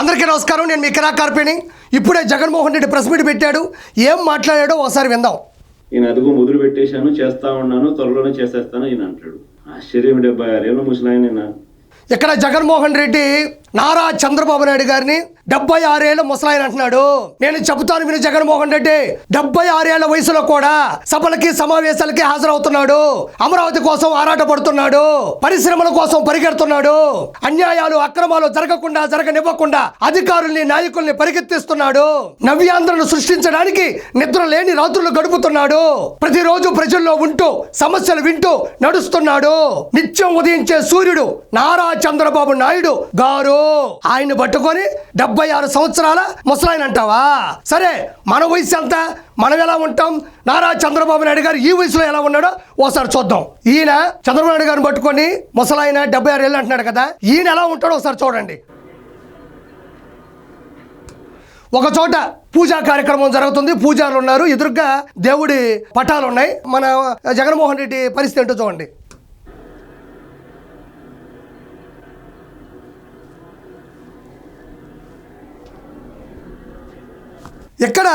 అందరికీ నమస్కారం. నేను మీ కిరా కార్పేని ఇప్పుడే జగన్మోహన్ రెడ్డి ప్రెస్ మీట్ పెట్టాడు. ఏం మాట్లాడాడో ఒకసారి విందాం. ఈయన అదుగు మొదలు పెట్టేశాను చేస్తా ఉన్నాను త్వరలోనే చేసేస్తాను ఈయన అంటాడు. ఆశ్చర్యం డెబ్బై ఆరేళ్ళ ముసలాయన ఇక్కడ జగన్మోహన్ రెడ్డి నారా చంద్రబాబు నాయుడు గారిని డెబ్బై ఆరేళ్ళ ముసలాయన అంటున్నాడు. నేను చెబుతాను విని జగన్మోహన్ రెడ్డి. డెబ్బై ఆరేళ్ళ వయసులో కూడా సభలకి సమావేశాలకి హాజరవుతున్నాడు. అమరావతి కోసం ఆరాటపడుతున్నాడు. పరిశ్రమల కోసం పరిగెడుతున్నాడు. అన్యాయాలు అక్రమాలు జరగకుండా జరగనివ్వకుండా అధికారుల్ని నాయకుల్ని పరిగెత్తిస్తున్నాడు. నవ్యాంధ్రను సృష్టించడానికి నిద్ర లేని రాత్రులు గడుపుతున్నాడు. ప్రతిరోజు ప్రజల్లో ఉంటూ సమస్యలు వింటూ నడుస్తున్నాడు. నిత్యం ఉదయించే సూర్యుడు నారా చంద్రబాబు నాయుడు గారు. ఆయన పట్టుకొని డెబ్బై ఆరు సంవత్సరాల ముసలాయన అంటావా? సరే మన వయసు ఎంత? మనం ఎలా ఉంటాం? నారా చంద్రబాబు నాయుడు గారు ఈ వయసులో ఎలా ఉన్నాడో ఓసారి చూద్దాం. ఈయన చంద్రబాబు నాయుడు గారిని పట్టుకొని ముసలాయన డెబ్బై ఆరు ఏళ్ళు అంటున్నాడు కదా ఈయన ఎలా ఉంటాడో ఒకసారి చూడండి. ఒక చోట పూజా కార్యక్రమం జరుగుతుంది పూజారులు ఉన్నారు ఎదురుగా దేవుడి పటాలు ఉన్నాయి. మన జగన్మోహన్ రెడ్డి పరిస్థితి ఏంటో చూడండి. ఇక్కడ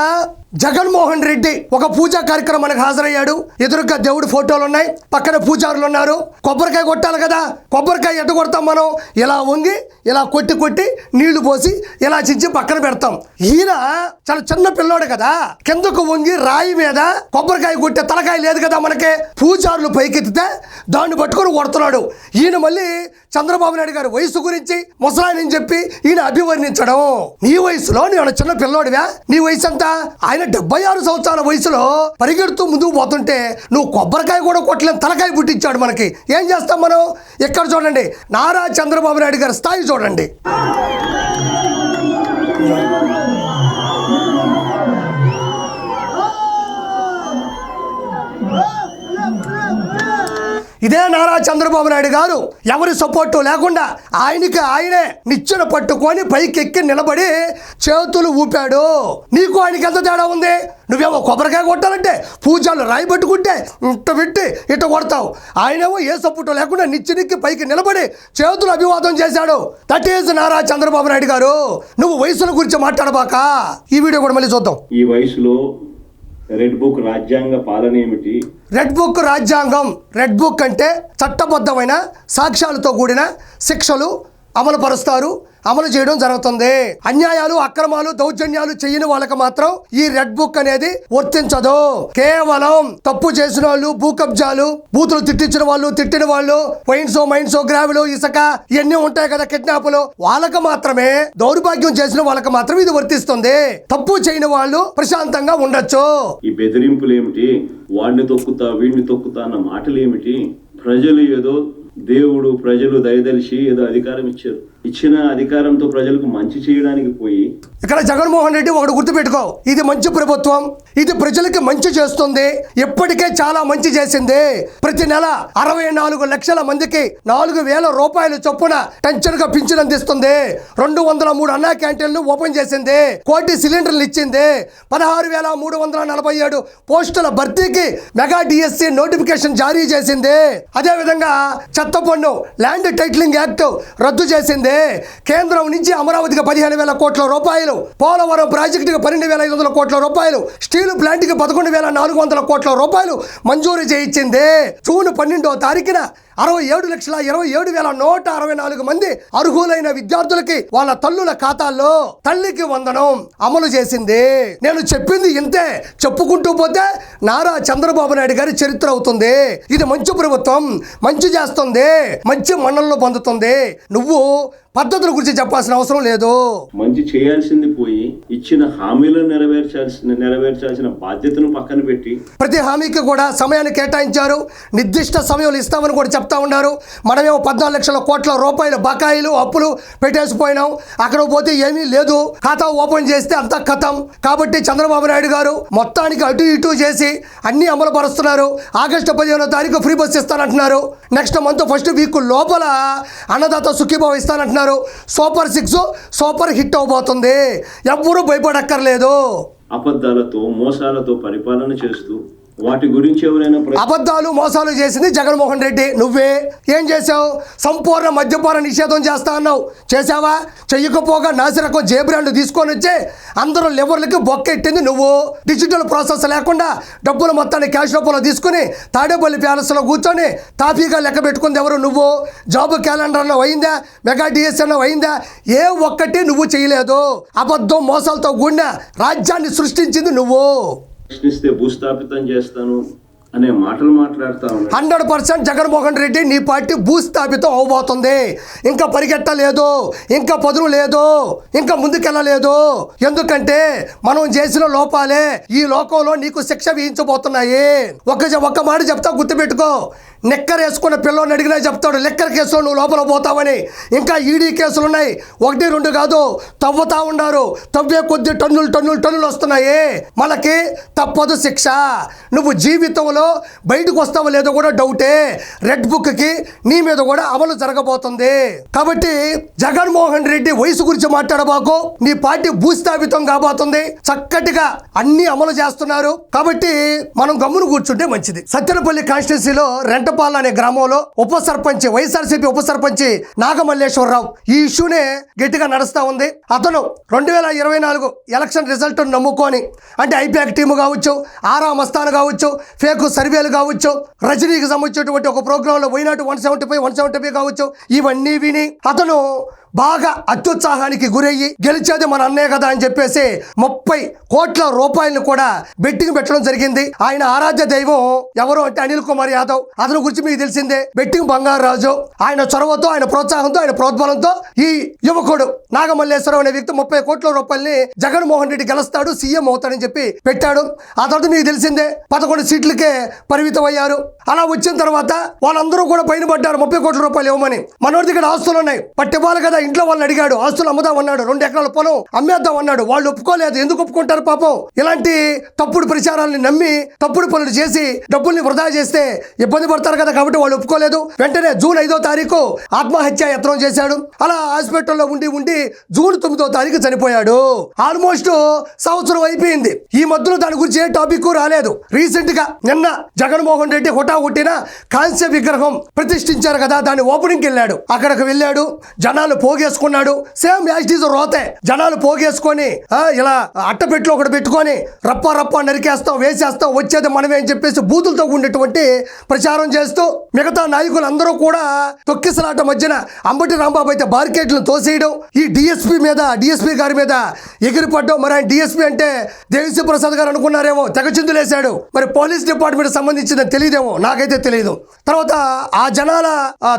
జగన్మోహన్ రెడ్డి ఒక పూజా కార్యక్రమానికి హాజరయ్యాడు. ఎదురుగా దేవుడి ఫోటోలు ఉన్నాయి పక్కన పూజారులు ఉన్నారు కొబ్బరికాయ కొట్టాలి కదా. కొబ్బరికాయ ఎట్ట కొడతాం మనం? ఇలా వంగి ఇలా కొట్టి కొట్టి నీళ్ళు పోసి ఇలా చించి పక్కన పెడతాం. ఈయన చాలా చిన్న పిల్లోడు కదా. కిందకు వంగి రాయి మీద కొబ్బరికాయ కొట్టే తలకాయ లేదు కదా మనకి. పూజారులు పైకెత్తితే దాన్ని పట్టుకొని కొడుతున్నాడు. ఈయన మళ్ళీ చంద్రబాబు నాయుడు గారి వయసు గురించి ముసలాయనని చెప్పి ఈయన అభివర్ణించడం. నీ వయసులో నేను చిన్న పిల్లోడివా? నీ వయసు అంతా ఆయన డెబ్బై ఆరు సంవత్సరాల వయసులో పరిగెడుతూ ముందుకు పోతుంటే నువ్వు కొబ్బరికాయ కూడా కొట్టలేని తలకాయ పుట్టించాడు మనకి. ఏం చేస్తాం మనం? ఇక్కడ చూడండి? నారా చంద్రబాబు నాయుడు గారి స్థాయి చూడండి. ఇదే నారా చంద్రబాబు నాయుడు గారు. ఎవరి సపోర్టు లేకుండా ఆయనకి ఆయనే నిచ్చెన పట్టుకొని పైకెక్కి నిలబడి చేతులు ఊపాడు. నీకు ఆయనకి ఎంత తేడా ఉంది? నువ్వేమో కొబ్బరికాయ కొట్టాలంటే పూజలు రాయి పట్టుకుంటే ఇట్ట పెట్టి ఇట్ట కొడతావు. ఆయనేమో ఏ సపోర్టు లేకుండా నిచ్చెనెక్కి పైకి నిలబడి చేతులు అభివాదం చేశాడు. That is Nara Chandrababu Naidu garu. నువ్వు వయసుల గురించి మాట్లాడబాక. ఈ వీడియో కూడా మళ్ళీ చూద్దాం. ఈ వయసులో రెడ్ బుక్ రాజ్యాంగ పాలన ఏమిటి? రెడ్ బుక్ రాజ్యాంగం రెడ్ బుక్ అంటే చట్టబద్ధమైన సాక్ష్యాలతో కూడిన శిక్షలు అమలు పరుస్తారు అమలు చేయడం జరుగుతుంది. అన్యాయాలు అక్రమాలు దౌర్జన్యాలు చేయని వాళ్ళకి మాత్రం ఈ రెడ్ బుక్ అనేది వర్తించదు. కేవలం తప్పు చేసిన వాళ్ళు భూ కబ్జాలు బూతులు తిట్టించిన వాళ్ళు తిట్టిన వాళ్ళు వైన్స్ మైన్స్ గ్రావులు ఇసుక ఇవన్నీ ఉంటాయి కదా కిడ్నాపులు. వాళ్ళకి మాత్రమే దౌర్భాగ్యం చేసిన వాళ్ళకి మాత్రం ఇది వర్తిస్తుంది. తప్పు చేయని వాళ్ళు ప్రశాంతంగా ఉండొచ్చు. ఈ బెదిరింపులు ఏమిటి వాడిని తొక్కుతా వీడిని తొక్కుతా అన్న మాటలు ఏమిటి ప్రజలు ఏదో దేవుడు ప్రజలు దయదలిచి ఏదో అధికారం ఇచ్చారు. ఇచ్చిన అధికారంతో ప్రజలకు మంచి చేయడానికి పోయి ఇక్కడ జగన్మోహన్ రెడ్డి ఒకటి గుర్తుపెట్టుకో. ఇది మంచి ప్రభుత్వం. ఇది ప్రజలకి మంచి చేస్తుంది. ఇప్పటికే చాలా మంచి చేసింది. ప్రతి నెల అరవై నాలుగు లక్షల మందికి నాలుగు వేల రూపాయలు చొప్పున టెన్షన్గా పింఛన్ అందిస్తుంది. రెండు వందల మూడు అన్నా క్యాంటీన్లు ఓపెన్ చేసింది. కోటి సిలిండర్లు ఇచ్చింది. పదహారు వేల మూడు వందల నలభై ఏడు పోస్టుల భర్తీకి మెగా డిఎస్సి నోటిఫికేషన్ జారీ చేసింది. అదే విధంగా చెత్త పన్ను ల్యాండ్ టైటిలింగ్ యాక్ట్ రద్దు చేసింది. కేంద్రం నుంచి అమరావతికి పదిహేను వేల కోట్ల రూపాయలు పోలవరం ప్రాజెక్టుకి పన్నెండు వేల ఐదు వందల కోట్ల రూపాయలు స్టీల్ ప్లాంట్కి పదకొండు వేల నాలుగు వందల కోట్ల రూపాయలు మంజూరు చేయించింది. జూన్ పన్నెండో తారీఖున అరవై ఏడు లక్షల ఇరవై ఏడు వేల నూట అరవై నాలుగు మంది అర్హులైన విద్యార్థులకి వాళ్ళ తల్లుల ఖాతాల్లో తల్లికి వందనం అమలు చేసింది. నేను చెప్పింది ఇంతే. చెప్పుకుంటూ పోతే నారా చంద్రబాబు నాయుడు గారి చరిత్ర అవుతుంది. ఇది మంచి ప్రభుత్వం మంచి చేస్తుంది మంచి మన్నల్లో పొందుతుంది. నువ్వు పద్ధతుల గురించి చెప్పాల్సిన అవసరం లేదు. మంచి చేయాల్సింది పోయి ఇచ్చిన హామీలను నెరవేర్చాల్సిన నెరవేర్చాల్సిన బాధ్యతను పక్కన పెట్టి. ప్రతి హామీకి కూడా సమయాన్ని కేటాయించారు. నిర్దిష్ట సమయంలో ఇస్తామని కూడా చెప్తా ఉన్నారు. మనమేమో పద్నాలుగు లక్షల కోట్ల రూపాయల బకాయిలు అప్పులు పెట్టేసిపోయినాం. అక్కడ పోతే ఏమీ లేదు. ఖాతా ఓపెన్ చేస్తే అంతా కథం కాబట్టి చంద్రబాబు నాయుడు గారు మొత్తానికి అటు ఇటు చేసి అన్ని అమలు పరుస్తున్నారు. ఆగస్టు పదిహేనో తారీఖు ఫ్రీ బస్ ఇస్తానంటున్నారు. నెక్స్ట్ మంత్ ఫస్ట్ వీక్ లోపల అన్నదాత సుఖీభావ ఇస్తానంటున్నారు. సూపర్ సిక్స్ సూపర్ హిట్ అవబోతుంది. ఎవ్వరూ భయపడక్కర్లేదు. అబద్ధాలతో మోసాలతో పరిపాలన చేస్తూ వాటి గురించి ఎవరైనా అబద్ధాలు మోసాలు చేసింది జగన్మోహన్ రెడ్డి. నువ్వే. ఏం చేసావు సంపూర్ణ మద్యపాన నిషేధం చేస్తా అన్నావు. చేసావా చెయ్యకపోగా నాసిరకం జే బ్రాండ్ తీసుకొని వచ్చి అందరూ లెవర్లకి బొక్కెట్టింది నువ్వు. డిజిటల్ ప్రాసెస్ లేకుండా డబ్బులు మొత్తాన్ని క్యాష్ రూపంలో తీసుకుని తాడేపల్లి ప్యాలెస్లో కూర్చొని తాపీగా లెక్క పెట్టుకుంది ఎవరు నువ్వు? జాబ్ క్యాలెండర్ అన్న అయిందా? మెగా డిఎస్ అన్న అయిందా? ఏ ఒక్కటి నువ్వు చేయలేదు. అబద్ధం మోసాలతో కూడిన రాజ్యాన్ని సృష్టించింది నువ్వు. ప్రశ్నిస్తే భూస్థాపితం చేస్తాను అనే మాటలు మాట్లాడుతా హండ్రెడ్ పర్సెంట్ జగన్మోహన్ రెడ్డి నీ పార్టీ భూస్థాపితం అవబోతుంది. ఇంకా పరిగెట్టలేదు ఇంకా పదులు లేదు ఇంకా ముందుకెళ్ళలేదు. ఎందుకంటే మనం చేసిన లోపాలే ఈ లోకంలో నీకు శిక్ష విధించబోతున్నాయి. ఒక ఒక్క మాట చెప్తా గుర్తుపెట్టుకో. నెక్కర్ వేసుకున్న పిల్లోని అడిగినా చెప్తాడు లెక్కర కేసులో నువ్వు లోపల పోతావని. ఇంకా ఈడీ కేసులు ఉన్నాయి ఒకటి రెండు కాదు తవ్వుతా ఉన్నారు తవ్వే కొద్ది టన్నులు టన్నులు టన్నులు వస్తున్నాయి. మనకి తప్పదు శిక్ష. నువ్వు జీవితంలో బయటకు వస్తావో లేదో కూడా డౌటే. రెడ్ బుక్కి నీ మీద కూడా అమలు జరగబోతుంది. కాబట్టి జగన్మోహన్ రెడ్డి వయసు గురించి మాట్లాడబాకు. నీ పార్టీ భూస్థాపితం కాబోతుంది. చక్కటిగా అన్ని అమలు చేస్తున్నారు. కాబట్టి మనం గమ్మును కూర్చుంటే మంచిది. సత్తెనపల్లి కాన్స్టిట్యున్సీలో రెంటపాల అనే గ్రామంలో ఉప సర్పంచ్ వైఎస్ఆర్సీపీ ఉప సర్పంచ్ నాగమల్లేశ్వరరావు ఈ ఇష్యూనే గట్టిగా నడుస్తూ ఉంది. అతను రెండు వేల ఇరవై నాలుగు ఎలక్షన్ రిజల్ట్ నమ్ముకొని అంటే ఐపీఎక్ టీము కావచ్చు ఆరా మస్తాన్ కావచ్చు ఫేక్ సర్వేలు కావచ్చు రజనీకి సంబంధించినటువంటి ఒక ప్రోగ్రాంలో పోయినట్టు one seventy five one seventy five కావచ్చు ఇవన్నీ విని అతను బాగా అత్యుత్సాహానికి గురయ్యి గెలిచేది మన అన్నయ్య కదా అని చెప్పేసి ముప్పై కోట్ల రూపాయలను కూడా బెట్టింగ్ పెట్టడం జరిగింది. ఆయన ఆరాధ్య దైవం ఎవరు అంటే అనిల్ కుమార్ యాదవ్. అతని గురించి మీకు తెలిసిందే. బెట్టింగ్ బంగారు రాజు ఆయన చొరవతో ఆయన ప్రోత్సాహంతో ఆయన ప్రోద్బలంతో ఈ యువకుడు నాగమల్లేశ్వరం అనే వ్యక్తి ముప్పై కోట్ల రూపాయల్ని జగన్మోహన్ రెడ్డి గెలుస్తాడు సీఎం అవుతాడని చెప్పి పెట్టాడు. ఆ తర్వాత మీకు తెలిసిందే పదకొండు సీట్లకే పరిమితం అయ్యారు అలా వచ్చిన తర్వాత వాళ్ళందరూ కూడా పైన పడ్డారు. ముప్పై కోట్ల రూపాయలు ఇవ్వమని. మనోడి దగ్గర ఆస్తులు ఉన్నాయి పట్టివ్వాలి కదా ఇంట్లో వాళ్ళని అడిగాడు ఆస్తులు అమ్ముదాం అన్నాడు రెండు ఎకరాల పొలం అమ్మేద్దాం అన్నాడు. వాళ్ళు ఒప్పుకోలేదు. ఎందుకు ఒప్పుకుంటారు పాపం? ఇలాంటి తప్పుడు ప్రచారాలను నమ్మి తప్పుడు పనులు చేసి డబ్బుల్ని వృధా చేస్తే ఇబ్బంది పడతారు కదా కాబట్టి వాళ్ళు ఒప్పుకోలేదు. వెంటనే జూన్ ఐదో తారీఖు ఆత్మహత్య యత్నం చేశాడు. అలా హాస్పిటల్లో ఉండి ఉండి జూన్ తొమ్మిదో తారీఖు చనిపోయాడు. ఆల్మోస్ట్ సంవత్సరం అయిపోయింది. ఈ మధ్యలో దాని గురించి ఏ టాపిక్ రాలేదు. రీసెంట్గా నిన్న జగన్మోహన్ రెడ్డి హుటా కొట్టిన కాంస్య విగ్రహం ప్రతిష్ఠించారు కదా దాని ఓపెనింగ్ వెళ్ళాడు. అక్కడికి వెళ్ళాడు. జనాలు పోగేసుకున్నాడు. సేమ్ యాజ్ ఈజ్ రోతే. జనాలు పోగేసుకొని ఇలా అట్టపెట్లు ఒకటి పెట్టుకొని రప్ప రప్ప నరికేస్తాం వేసేస్తాం వచ్చేది మనమే అని చెప్పేసి బూతులతో ఉండేటువంటి ప్రచారం చేస్తూ మిగతా నాయకులందరూ కూడా తొక్కిసలాట మధ్యన అంబటి రాంబాబు అయితే బార్కెట్లను తోసేయడం ఈ డిఎస్పీ మీద డిఎస్పీ గారి మీద ఎగిరిపడ్డం. మరి ఆయన డిఎస్పీ అంటే దేవిశ్రీ ప్రసాద్ గారు అనుకున్నారేమో తెగచిందులేశాడు మరి పోలీస్ డిపార్ట్మెంట్ సంబంధించింది తెలియదేమో నాకైతే తెలియదు తర్వాత ఆ జనాల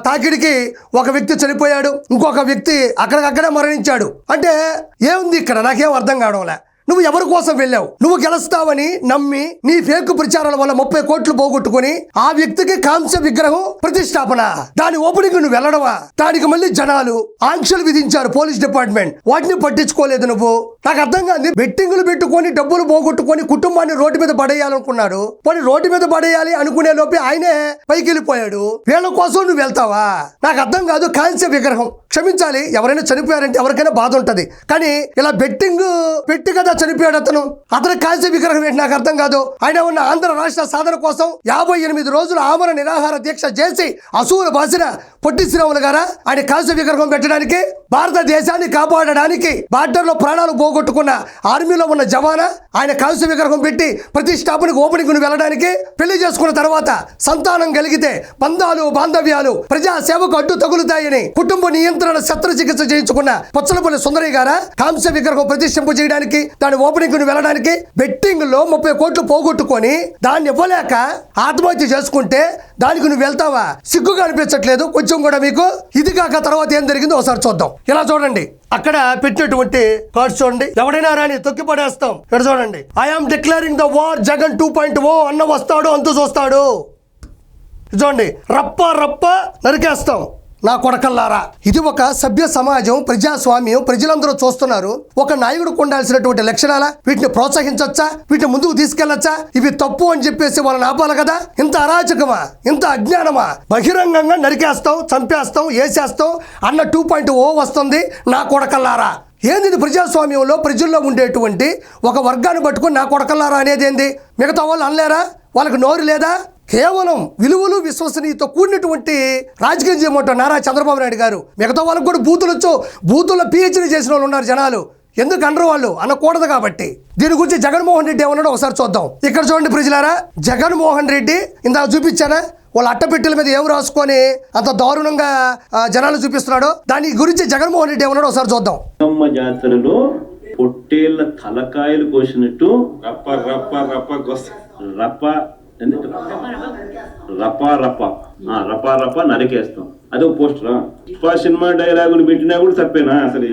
తాకిడికి ఒక వ్యక్తి చనిపోయాడు ఇంకొక వ్యక్తి అక్కడికక్కడే మరణించాడు. అంటే ఏముంది ఇక్కడ? నాకేం అర్థం కావడంలే. నువ్వు ఎవరి కోసం వెళ్ళావు? నువ్వు గెలుస్తావని నమ్మి నీ ఫేక్ ప్రచారాల వల్ల ముప్పై కోట్లు పోగొట్టుకొని ఆ వ్యక్తికి కాంస్య విగ్రహం ప్రతిష్టాపన. దాని ఓపెనింగ్ నువ్వు వెళ్ళడవా దానికి మళ్ళీ జనాలు ఆంక్షలు విధించారు పోలీస్ డిపార్ట్మెంట్. వాటిని పట్టించుకోలేదు నువ్వు. నాకు అర్థం కాదు బెట్టింగులు పెట్టుకొని డబ్బులు పోగొట్టుకొని కుటుంబాన్ని రోడ్డు మీద పడేయాలనుకున్నాడు. పోనీ రోడ్డు మీద పడేయాలి అనుకునే లోపే ఆయనే పైకి వెళ్ళిపోయాడు. వీళ్ళ కోసం నువ్వు వెళ్తావా? నాకు అర్థం కాదు కాంస్య విగ్రహం. క్షమించాలి ఎవరైనా చనిపోయారంటే ఎవరికైనా బాధ ఉంటది. కానీ ఇలా బెట్టింగ్ పెట్టి కదా చనిపోయాడు అతను. అతను కాల్చే విగ్రహం ఏంటి నాకు అర్థం కాదు. ఆయన ఉన్న ఆంధ్ర రాష్ట్ర సాధన కోసం యాభై ఎనిమిది రోజులు ఆమరణ నిరాహార దీక్ష చేసి అసూలు బాసిన పొట్టి శ్రీరాములు గారా ఆయన కాల్చే విగ్రహం పెట్టడానికి భారతదేశాన్ని కాపాడడానికి బార్డర్లో ప్రాణాలు పోగొట్టుకున్న ఆర్మీలో ఉన్న జవాన ఆయన కాల్చే విగ్రహం పెట్టి ప్రతిష్టాపనకు ఓపెనింగ్ వెళ్ళడానికి పెళ్ళి చేసుకున్న తర్వాత సంతానం కలిగితే బంధాలు బాంధవ్యాలు ప్రజా సేవకు అడ్డు తగులుతాయని కుటుంబ నియంత్రణ శస్త్రచికిత్స చేయించుకున్న పొచ్చలపల్లి సుందరి గారా కాంస్య విగ్రహం ప్రతిష్ఠింపు చేయడానికి దాని ఓపెనింగ్ వెళ్ళడానికి బెట్టింగ్లో ముప్పై కోట్లు పోగొట్టుకొని దాన్ని ఇవ్వలేక ఆత్మహత్య చేసుకుంటే దానికి నువ్వు వెళ్తావా? సిగ్గుగా అనిపించట్లేదు. కొంచెం కూడా మీకు ఇది కాక తర్వాత ఏం జరిగిందో ఒకసారి చూద్దాం. ఇలా చూడండి? అక్కడ పెట్టినటువంటి కార్డ్స్ చూడండి. ఎవడైనా రాని తొక్కి పడేస్తాం. ఇక్కడ చూడండి. I am declaring the war Jagan two point O అన్న వస్తాడు అంతు చూస్తాడు. చూడండి. రప్ప రప్ప నరికేస్తాం. నా కొడకల్లారా. ఇది ఒక సభ్య సమాజం ప్రజాస్వామ్యం ప్రజలందరూ చూస్తున్నారు. ఒక నాయకుడు ఉండాల్సినటువంటి లక్షణాల? వీటిని ప్రోత్సహించొచ్చా? వీటిని ముందుకు తీసుకెళ్ళొచ్చా ఇవి తప్పు అని చెప్పేసి వాళ్ళని ఆపాలి కదా? ఇంత అరాచకమా? ఇంత అజ్ఞానమా? బహిరంగంగా నరికేస్తాం చంపేస్తాం వేసేస్తాం అన్న టూ పాయింట్ ఓ వస్తుంది నా కొడకల్లారా. ఏంది ప్రజాస్వామ్యంలో ప్రజల్లో ఉండేటువంటి ఒక వర్గాన్ని పట్టుకుని నా కొడకల్లారా అనేది ఏంది మిగతా వాళ్ళు అనలేరా? వాళ్ళకి నోరు లేదా? కేవలం విలువలు విశ్వసనీయతో కూడినటువంటి రాజకీయం చేయమంటారు నారా చంద్రబాబు నాయుడు గారు. మిగతా వాళ్ళకు కూడా బూతులు వచ్చు బూతుల్లో పిహెచ్డీ చేసిన వాళ్ళు ఉన్నారు జనాలు. ఎందుకు అనరు వాళ్ళు? అనకూడదు కాబట్టి. దీని గురించి జగన్మోహన్ రెడ్డి ఏమన్నాడో ఒకసారి చూద్దాం. ఇక్కడ చూడండి ప్రజలారా జగన్మోహన్ రెడ్డి ఇందాక చూపించానా? వాళ్ళ అట్టపెట్టెల మీద ఏం రాసుకొని అంత దారుణంగా జనాలు చూపిస్తున్నాడో? దాని గురించి జగన్మోహన్ రెడ్డి ఏమన్నాడో ఒకసారి చూద్దాం. జాతరలో పొట్టేళ్ళ తలకాయలు కోసినట్టు రప్ప రప్ప రప్ప రప్ప ఎందుకు? రప రప. రప రప నరికేస్తాం. అదొక పోస్టరా? పుష్ప సినిమా డైలాగులు పెట్టినా కూడా తప్పేనా అసలు?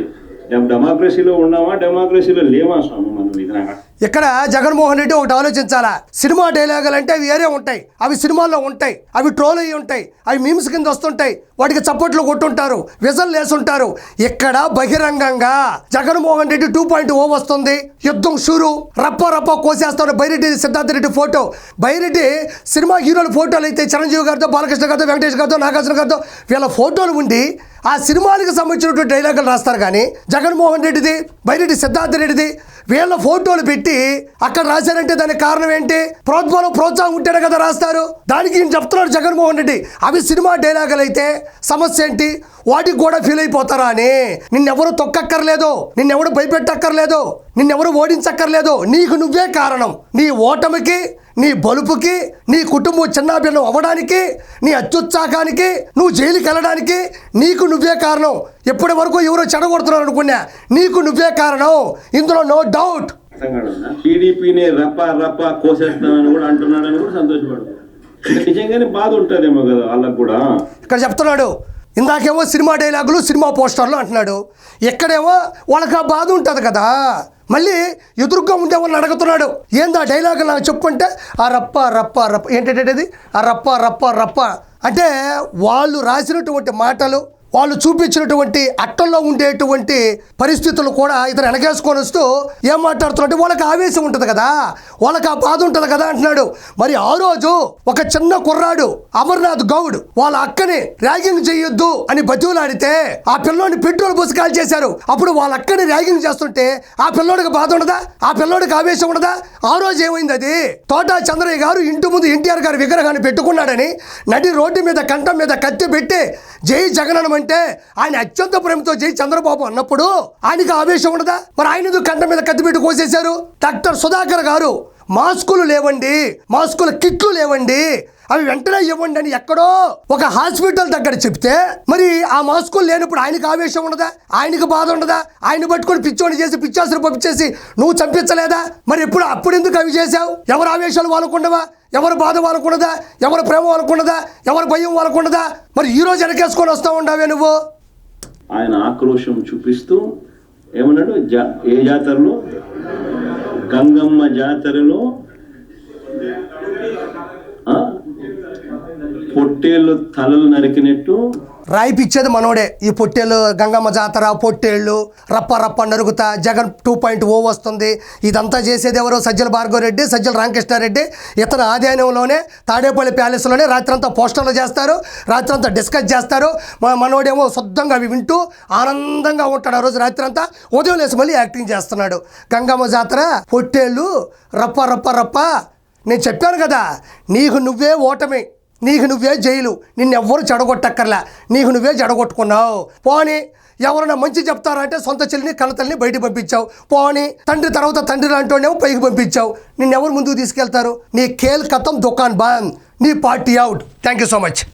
డెమోక్రసీలో ఉన్నామా డెమోక్రసీలో లేవా స్వామి మనం ఇది నాకు ఇక్కడ జగన్మోహన్ రెడ్డి ఒకటి ఆలోచించాలా? సినిమా డైలాగులు అంటే అవి వేరే ఉంటాయి. అవి సినిమాల్లో ఉంటాయి. అవి ట్రోల్ అయ్యి ఉంటాయి. అవి మీమ్స్ కింద వస్తుంటాయి. వాటికి చప్పట్లు కొట్టుంటారు. విజల్ లేసుంటారు. ఇక్కడ బహిరంగంగా Jaganmohan Reddy two point O వస్తుంది. యుద్ధం షూరు. రప్ప రప్ప కోసేస్తాడు బైరెడ్డి సిద్ధార్థ రెడ్డి ఫోటో. బైరెడ్డి సినిమా హీరోల ఫోటోలు అయితే చిరంజీవి గారితో బాలకృష్ణ గారితో వెంకటేష్ గారితో నాగార్జున గారితో వీళ్ళ ఫోటోలు ఉండి ఆ సినిమాలకు సంబంధించినటువంటి డైలాగులు రాస్తారు కానీ జగన్మోహన్ రెడ్డిది బైరెడ్డి సిద్ధార్థ రెడ్డిది వీళ్ళ ఫోటోలు పెట్టి అక్కడ రాశారంటే దానికి కారణం ఏంటి? ప్రోత్సాహం ప్రోత్సాహం ఉంటేనే కదా రాస్తారు. దానికి ఈయన చెప్తున్నాడు జగన్మోహన్ రెడ్డి. అవి సినిమా డైలాగులు అయితే సమస్య ఏంటి? వాటికి కూడా ఫీల్ అయిపోతారా అని. నిన్నెవరు తొక్కక్కర్లేదు నిన్నెవరు భయపెట్టక్కర్లేదు నిన్నెవరు ఓడించక్కర్లేదు. నీకు నువ్వే కారణం. నీ ఓటమికి నీ బలుపుకి నీ కుటుంబం చిన్నాభిన్నం అవ్వడానికి నీ అత్యుత్సాహానికి నువ్వు జైలుకి వెళ్ళడానికి నీకు నువ్వే కారణం. ఎప్పటి వరకు ఎవరో చెడగొడుతున్నారు అనుకున్నా నీకు నువ్వే కారణం. ఇందులో నో డౌట్ టీడీపీని రప్ప రప్ప కోసేస్తామని కూడా అంటున్నాడని కూడా సంతోషపడు. నిజంగానే బాధ ఉంటుందేమో కదా వాళ్ళకు కూడా. ఇక్కడ చెప్తున్నాడు ఇందాకేమో సినిమా డైలాగులు సినిమా పోస్టర్లు అంటున్నాడు. ఇక్కడేమో వాళ్ళకి ఆ బాధ ఉంటుంది కదా. మళ్ళీ ఎదురుగా ఉండే వాళ్ళని అడుగుతున్నాడు. ఏందా డైలాగ్ నాకు చెప్పుంటే ఆ రప్ప రప్ప రప్ప. ఏంటంటే ఆ రప్ప రప్ప రప్ప. అంటే వాళ్ళు రాసినటువంటి మాటలు వాళ్ళు చూపించినటువంటి అట్టల్లో ఉండేటువంటి పరిస్థితులు కూడా ఇతను వెనకేసుకొని వస్తూ ఏం మాట్లాడుతున్నట్టు వాళ్ళకి ఆవేశం ఉంటుంది కదా వాళ్ళకి ఆ బాధ ఉంటుంది కదా అంటున్నాడు. మరి ఆ రోజు ఒక చిన్న కుర్రాడు అమర్నాథ్ గౌడ్ వాళ్ళ అక్కని ర్యాగింగ్ చేయొద్దు అని బతివులాడితే ఆ పిల్లోని పెట్రోల్ పోసి కాల్ చేశారు. అప్పుడు వాళ్ళ అక్కని ర్యాగింగ్ చేస్తుంటే ఆ పిల్లోడికి బాధ ఉండదా? ఆ పిల్లోడికి ఆవేశం ఉండదా? ఆ రోజు ఏమైంది అది? తోటా చంద్రయ్య గారు ఇంటి ముందు ఎన్టీఆర్ గారు విగ్రహాన్ని పెట్టుకున్నాడని నడి రోడ్డు మీద కంఠం మీద కత్తి పెట్టి జై జగననం అంటే ఆయన అత్యంత ప్రేమతో జై చంద్రబాబు అన్నప్పుడు ఆయనకు ఆవేశం ఉండదా? మరి ఆయన కంట మీద కత్తిపెట్టి కోసేశారు? డాక్టర్ సుధాకర్ గారు మాస్కులు లేవండి మాస్కుల కిట్లు లేవండి అవి వెంటనే ఇవ్వండి అని ఎక్కడో ఒక హాస్పిటల్ దగ్గర చెప్తే మరి ఆ మాస్కులు లేనప్పుడు ఆయనకి ఆవేశం ఉండదా? ఆయనకి బాధ ఉండదా? ఆయన పట్టుకొని పిచ్చోని చేసి పిచ్చాసులు పంపించేసి నువ్వు చంపించలేదా? మరి ఎప్పుడు అప్పుడు ఎందుకు అవి చేశావు? ఎవరు ఆవేశాలు వాళ్ళకుండవా? ఎవరు బాధ వాళ్ళకుండదా? ఎవరు ప్రేమ వాళ్ళకుండదా? ఎవరు భయం వాళ్ళకుండదా? మరి ఈ రోజు వెనకేసుకొని వస్తా ఉండవే నువ్వు? ఆయన ఆక్రోశం చూపిస్తూ ఏమన్నాడు? ఏ జాతరలో? గంగమ్మ జాతరలో పొట్టేళ్ళు తలలు నరికినట్టు రాయిపిచ్చేది మనోడే. ఈ పొట్టేళ్ళు గంగమ్మ జాతర పొట్టేళ్ళు రప్ప రప్ప నరుగుతా జగన్ టూ పాయింట్ ఓ వస్తుంది. ఇదంతా చేసేది ఎవరో? సజ్జల భార్గవరెడ్డి సజ్జల రామకృష్ణారెడ్డి. ఇతను ఆదాయంలోనే తాడేపల్లి ప్యాలెస్లోనే రాత్రంతా పోస్టర్లు చేస్తారు రాత్రంతా డిస్కస్ చేస్తారు. మనోడేమో శుద్ధంగా అవి వింటూ ఆనందంగా ఉంటాడు ఆ రోజు రాత్రంతా. ఉదయం లేసి మళ్ళీ యాక్టింగ్ చేస్తున్నాడు. గంగమ్మ జాతర పొట్టేళ్ళు రప్ప రప్ప రప్ప. నేను చెప్పాను కదా నీకు నువ్వే ఓటమి. నీకు నువ్వే జైలు నిన్నెవ్వరు చెడగొట్టక్కర్లా. నీకు నువ్వే చెడగొట్టుకున్నావు. పోనీ ఎవరైనా మంచి చెప్తారంటే సొంత చెల్లిని కలతల్ని బయట పంపించావు. పోనీ తండ్రి తర్వాత తండ్రి లాంటివాడేమో పైకి పంపించావు? నిన్నెవరు ముందుకు తీసుకెళ్తారు? నీ కేల్ కథం దుకాన్ బాన్ నీ party out. Thank you so much